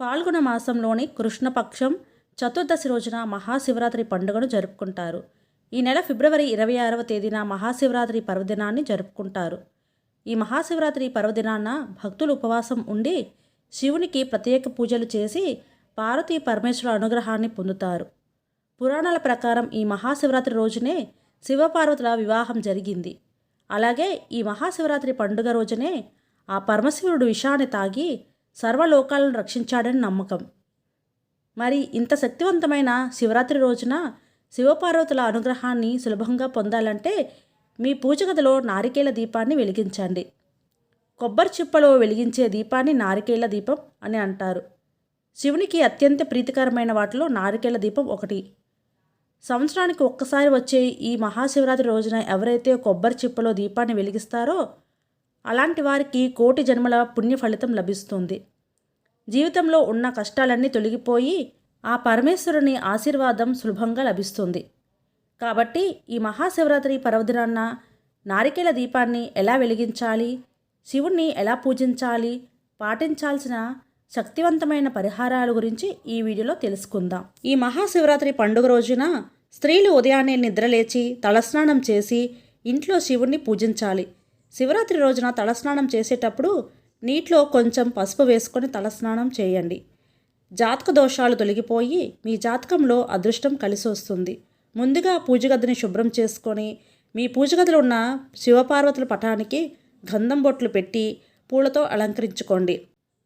ఫాల్గుణ మాసంలోని కృష్ణపక్షం చతుర్దశి రోజున మహాశివరాత్రి పండుగను జరుపుకుంటారు. ఈ నెల ఫిబ్రవరి ఇరవై ఆరవ తేదీన మహాశివరాత్రి పర్వదినాన్ని జరుపుకుంటారు. ఈ మహాశివరాత్రి పర్వదినాన భక్తులు ఉపవాసం ఉండి శివునికి ప్రత్యేక పూజలు చేసి పార్వతీ పరమేశ్వర అనుగ్రహాన్ని పొందుతారు. పురాణాల ప్రకారం ఈ మహాశివరాత్రి రోజునే శివపార్వతుల వివాహం జరిగింది. అలాగే ఈ మహాశివరాత్రి పండుగ రోజునే ఆ పరమశివుడు విషాన్ని తాగి సర్వలోకాలను రక్షించాడని నమ్మకం. మరి ఇంత శక్తివంతమైన శివరాత్రి రోజున శివపార్వతుల అనుగ్రహాన్ని సులభంగా పొందాలంటే మీ పూజగదిలో నారికేల దీపాన్ని వెలిగించండి. కొబ్బరి చిప్పలో వెలిగించే దీపాన్ని నారికేల దీపం అని అంటారు. శివునికి అత్యంత ప్రీతికరమైన వాటిలో నారికేల దీపం ఒకటి. సంవత్సరానికి ఒక్కసారి వచ్చే ఈ మహాశివరాత్రి రోజున ఎవరైతే కొబ్బరి చిప్పలో దీపాన్ని వెలిగిస్తారో అలాంటి వారికి కోటి జన్మల పుణ్య ఫలితం లభిస్తుంది. జీవితంలో ఉన్న కష్టాలన్నీ తొలగిపోయి ఆ పరమేశ్వరుని ఆశీర్వాదం సులభంగా లభిస్తుంది. కాబట్టి ఈ మహాశివరాత్రి పర్వదినాన్న నారికేల దీపాన్ని ఎలా వెలిగించాలి? శివుణ్ణి ఎలా పూజించాలి? పాటించాల్సిన శక్తివంతమైన పరిహారాల గురించి ఈ వీడియోలో తెలుసుకుందాం. ఈ మహాశివరాత్రి పండుగ రోజున స్త్రీలు ఉదయాన్నే నిద్రలేచి తలస్నానం చేసి ఇంట్లో శివుణ్ణి పూజించాలి. శివరాత్రి రోజున తలస్నానం చేసేటప్పుడు నీటిలో కొంచెం పసుపు వేసుకొని తలస్నానం చేయండి. జాతక దోషాలు తొలగిపోయి మీ జాతకంలో అదృష్టం కలిసి వస్తుంది. ముందుగా పూజగదిని శుభ్రం చేసుకొని మీ పూజగదిలో ఉన్న శివపార్వతుల పటానికి గంధం బొట్లు పెట్టి పూలతో అలంకరించుకోండి.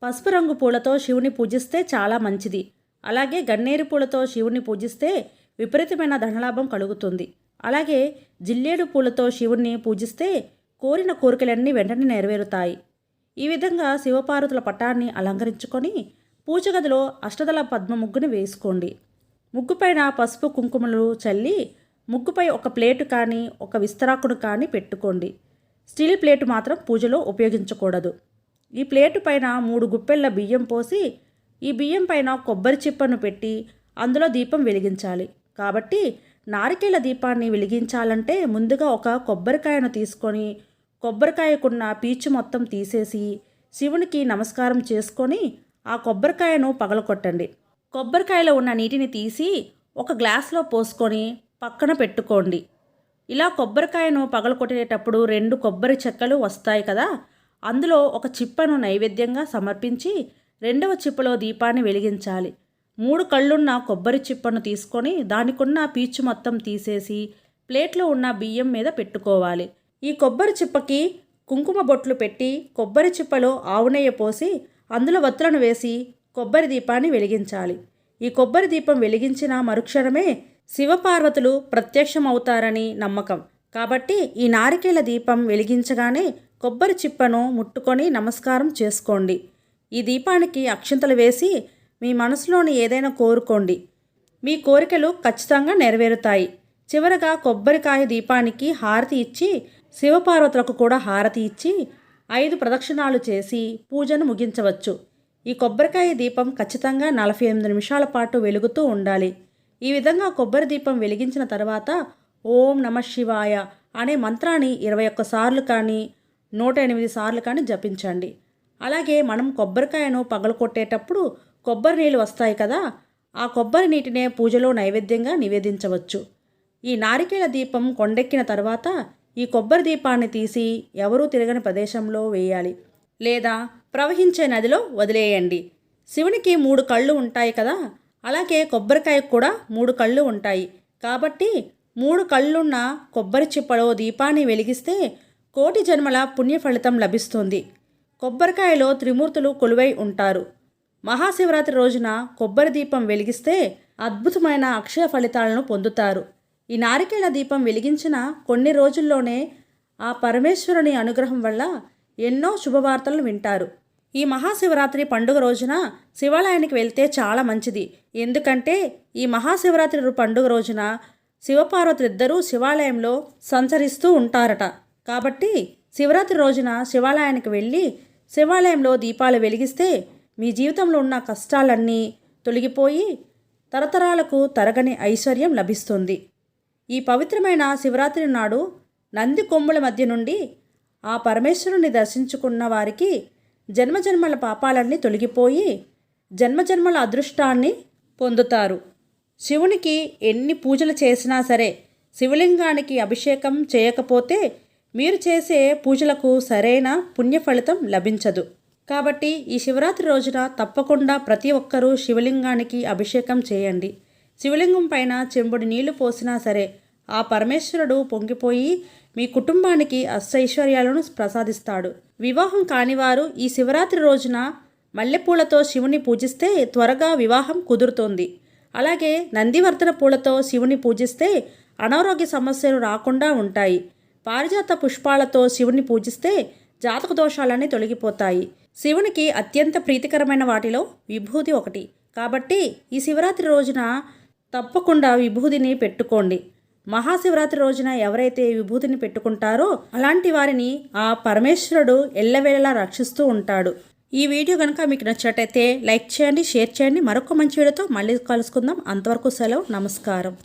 పసుపు రంగు పూలతో శివుని పూజిస్తే చాలా మంచిది. అలాగే గన్నేరు పూలతో శివుని పూజిస్తే విపరీతమైన ధనలాభం కలుగుతుంది. అలాగే జిల్లేడు పూలతో శివుణ్ణి పూజిస్తే కోరిన కోరికలన్నీ వెంటనే నెరవేరుతాయి. ఈ విధంగా శివపార్వతుల పటాన్ని అలంకరించుకొని పూజగదిలో అష్టదల అష్టదళ పద్మ ముగ్గుని వేసుకోండి. ముగ్గుపైన పసుపు కుంకుమలు చల్లి ముగ్గుపై ఒక ప్లేటు కానీ ఒక విస్తరాకును కానీ పెట్టుకోండి. స్టీల్ ప్లేటు మాత్రం పూజలో ఉపయోగించకూడదు. ఈ ప్లేటు పైన మూడు గుప్పెళ్ళ బియ్యం పోసి ఈ బియ్యం పైన కొబ్బరి చిప్పను పెట్టి అందులో దీపం వెలిగించాలి. కాబట్టి నారికేల దీపాన్ని వెలిగించాలంటే ముందుగా ఒక కొబ్బరికాయను తీసుకొని కొబ్బరికాయకున్న పీచు మొత్తం తీసేసి శివునికి నమస్కారం చేసుకొని ఆ కొబ్బరికాయను పగలకొట్టండి కొబ్బరికాయలో ఉన్న నీటిని తీసి ఒక గ్లాస్లో పోసుకొని పక్కన పెట్టుకోండి. ఇలా కొబ్బరికాయను పగలకొట్టేటప్పుడు రెండు కొబ్బరి చెక్కలు వస్తాయి కదా అందులో ఒక చిప్పను నైవేద్యంగా సమర్పించి రెండవ చిప్పలో దీపాన్ని వెలిగించాలి. మూడు కళ్ళున్న కొబ్బరి చిప్పను తీసుకొని దానికున్న పీచు మొత్తం తీసేసి ప్లేట్లో ఉన్న బియ్యం మీద పెట్టుకోవాలి. ఈ కొబ్బరి చిప్పకి కుంకుమ బొట్లు పెట్టి కొబ్బరి చిప్పలో ఆవునెయ్య పోసి అందులో వత్తులను వేసి కొబ్బరి దీపాన్ని వెలిగించాలి. ఈ కొబ్బరి దీపం వెలిగించిన మరుక్షణమే శివపార్వతులు ప్రత్యక్షమవుతారని నమ్మకం. కాబట్టి ఈ నారికేల దీపం వెలిగించగానే కొబ్బరి చిప్పను ముట్టుకొని నమస్కారం చేసుకోండి. ఈ దీపానికి అక్షంతలు వేసి మీ మనసులోని ఏదైనా కోరుకోండి. మీ కోరికలు ఖచ్చితంగా నెరవేరుతాయి. చివరగా కొబ్బరికాయ దీపానికి హారతి ఇచ్చి శివపార్వతులకు కూడా హారతి ఇచ్చి ఐదు ప్రదక్షిణాలు చేసి పూజను ముగించవచ్చు. ఈ కొబ్బరికాయ దీపం ఖచ్చితంగా నలభై ఎనిమిది నిమిషాల పాటు వెలుగుతూ ఉండాలి. ఈ విధంగా కొబ్బరి దీపం వెలిగించిన తర్వాత ఓం నమ శివాయ అనే మంత్రాన్ని ఇరవై ఒక్క సార్లు కానీ నూట ఎనిమిది సార్లు కానీ జపించండి. అలాగే మనం కొబ్బరికాయను పగలకొట్టేటప్పుడు కొబ్బరి నీళ్ళు వస్తాయి కదా ఆ కొబ్బరి నీటినే పూజలో నైవేద్యంగా నివేదించవచ్చు. ఈ నారికేల దీపం కొండెక్కిన తర్వాత ఈ కొబ్బరి దీపాన్ని తీసి ఎవరూ తిరగని ప్రదేశంలో వేయాలి. లేదా ప్రవహించే నదిలో వదిలేయండి. శివునికి మూడు కళ్ళు ఉంటాయి కదా? అలాగే కొబ్బరికాయకు కూడా మూడు కళ్ళు ఉంటాయి. కాబట్టి మూడు కళ్ళున్న కొబ్బరి చిప్పలో దీపాన్ని వెలిగిస్తే కోటి జన్మల పుణ్య ఫలితం లభిస్తుంది. కొబ్బరికాయలో త్రిమూర్తులు కొలువై ఉంటారు. మహాశివరాత్రి రోజున కొబ్బరి దీపం వెలిగిస్తే అద్భుతమైన అక్షయ ఫలితాలను పొందుతారు. ఈ నారికేళ దీపం వెలిగించిన కొన్ని రోజుల్లోనే ఆ పరమేశ్వరుని అనుగ్రహం వల్ల ఎన్నో శుభవార్తలు వింటారు. ఈ మహాశివరాత్రి పండుగ రోజున శివాలయానికి వెళ్తే చాలా మంచిది. ఎందుకంటే ఈ మహాశివరాత్రి పండుగ రోజున శివపార్వతులిద్దరూ శివాలయంలో సంచరిస్తూ ఉంటారట. కాబట్టి శివరాత్రి రోజున శివాలయానికి వెళ్ళి శివాలయంలో దీపాలు వెలిగిస్తే మీ జీవితంలో ఉన్న కష్టాలన్నీ తొలగిపోయి తరతరాలకు తరగని ఐశ్వర్యం లభిస్తుంది. ఈ పవిత్రమైన శివరాత్రి నాడు నంది కొమ్ముల మధ్య నుండి ఆ పరమేశ్వరుని దర్శించుకున్న వారికి జన్మజన్మల పాపాలన్నీ తొలగిపోయి జన్మజన్మల అదృష్టాన్ని పొందుతారు. శివునికి ఎన్ని పూజలు చేసినా సరే శివలింగానికి అభిషేకం చేయకపోతే మీరు చేసే పూజలకు సరైన పుణ్య ఫలితం లభించదు. కాబట్టి ఈ శివరాత్రి రోజున తప్పకుండా ప్రతి ఒక్కరూ శివలింగానికి అభిషేకం చేయండి. శివలింగం పైన చెంబుడి నీళ్ళు పోసినా సరే ఆ పరమేశ్వరుడు పొంగిపోయి మీ కుటుంబానికి అష్టైశ్వర్యాలను ప్రసాదిస్తాడు. వివాహం కానివారు ఈ శివరాత్రి రోజున మల్లెపూలతో శివుని పూజిస్తే త్వరగా వివాహం కుదురుతుంది. అలాగే నందివర్ధన పూలతో శివుని పూజిస్తే అనారోగ్య సమస్యలు రాకుండా ఉంటాయి. పారిజాత పుష్పాలతో శివుని పూజిస్తే జాతక దోషాలన్నీ తొలగిపోతాయి. శివునికి అత్యంత ప్రీతికరమైన వాటిలో విభూతి ఒకటి. కాబట్టి ఈ శివరాత్రి రోజున తప్పకుండా విభూదిని పెట్టుకోండి. మహాశివరాత్రి రోజున ఎవరైతే విభూతిని పెట్టుకుంటారో అలాంటి వారిని ఆ పరమేశ్వరుడు ఎల్లవేళలా రక్షిస్తూ ఉంటాడు. ఈ వీడియో కనుక మీకు నచ్చినట్టయితే లైక్ చేయండి షేర్ చేయండి. మరొక మంచి వీడియోతో మళ్ళీ కలుసుకుందాం. అంతవరకు సెలవు నమస్కారం.